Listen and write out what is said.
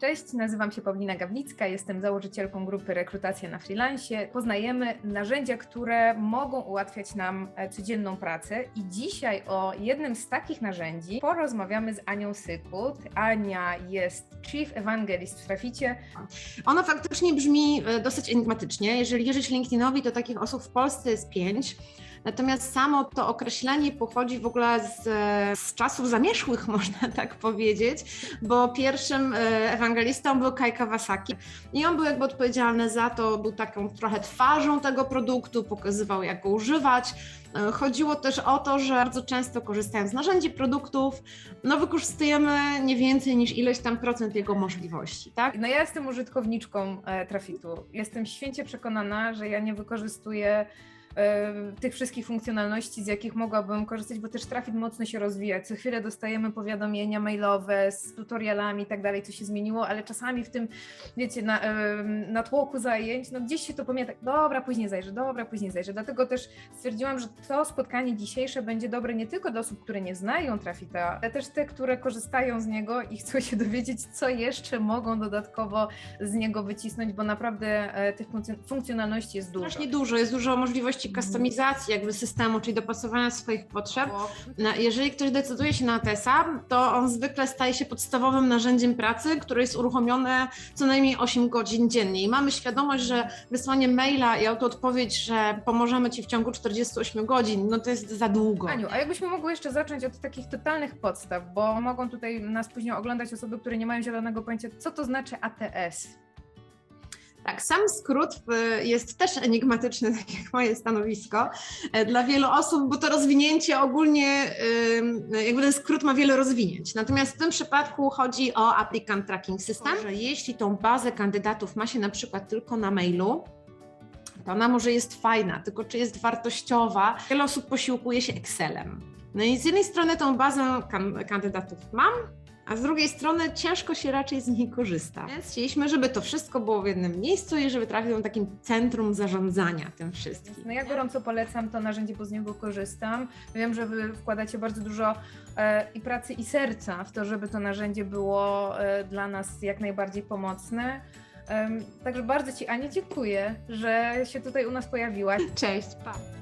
Cześć, nazywam się Paulina Gawlicka, jestem założycielką grupy Rekrutacja na Freelancie. Poznajemy narzędzia, które mogą ułatwiać nam e, codzienną pracę i dzisiaj o jednym z takich narzędzi porozmawiamy z Anią Sykut. Ania jest Chief Evangelist w Traficie. Ono faktycznie brzmi e, dosyć enigmatycznie. Jeżeli wierzyć LinkedInowi, to takich osób w Polsce jest pięć. Natomiast samo to określenie pochodzi w ogóle z, z czasów zamierzchłych, można tak powiedzieć, bo pierwszym e, ewangelistą był Kai Kawasaki i on był jakby odpowiedzialny za to, był taką trochę twarzą tego produktu, pokazywał jak go używać. E, Chodziło też o to, że bardzo często korzystając z narzędzi, produktów, no wykorzystujemy nie więcej niż ileś tam procent jego możliwości, tak? No ja jestem użytkowniczką e, Trafitu. Jestem święcie przekonana, że ja nie wykorzystuję tych wszystkich funkcjonalności, z jakich mogłabym korzystać, bo też Trafit mocno się rozwija. Co chwilę dostajemy powiadomienia mailowe z tutorialami i tak dalej, co się zmieniło, ale czasami w tym, wiecie, na, na tłoku zajęć, no gdzieś się to pomija, tak, dobra, później zajrzę, dobra, później zajrzę. Dlatego też stwierdziłam, że to spotkanie dzisiejsze będzie dobre nie tylko dla osób, które nie znają Trafita, ale też te, które korzystają z niego i chcą się dowiedzieć, co jeszcze mogą dodatkowo z niego wycisnąć, bo naprawdę e, tych funkcjon- funkcjonalności jest dużo. Strasznie dużo, jest dużo możliwości kustomizacji jakby systemu, czyli dopasowania swoich potrzeb. Jeżeli ktoś decyduje się na ATS-a, to on zwykle staje się podstawowym narzędziem pracy, które jest uruchomione co najmniej 8 godzin dziennie. I mamy świadomość, że wysłanie maila i autoodpowiedź, że pomożemy Ci w ciągu 48 godzin, no to jest za długo. Aniu, a jakbyśmy mogły jeszcze zacząć od takich totalnych podstaw, bo mogą tutaj nas później oglądać osoby, które nie mają zielonego pojęcia, co to znaczy ATS. Tak, sam skrót y, jest też enigmatyczny, tak jak moje stanowisko e, dla wielu osób, bo to rozwinięcie ogólnie, y, jakby ten skrót ma wiele rozwinięć. Natomiast w tym przypadku chodzi o Applicant Tracking System, że jeśli tą bazę kandydatów ma się na przykład tylko na mailu, to ona może jest fajna, tylko czy jest wartościowa? Wiele osób posiłkuje się Excelem. No i z jednej strony tą bazę kan- kandydatów mam, a z drugiej strony ciężko się raczej z niej korzysta. Więc chcieliśmy, żeby to wszystko było w jednym miejscu i żeby trafił do takim centrum zarządzania tym wszystkim. No ja gorąco polecam to narzędzie, bo z niego korzystam. Wiem, że wy wkładacie bardzo dużo e, i pracy, i serca w to, żeby to narzędzie było e, dla nas jak najbardziej pomocne. Także bardzo Ci, Ania, dziękuję, że się tutaj u nas pojawiłaś. Cześć, pa!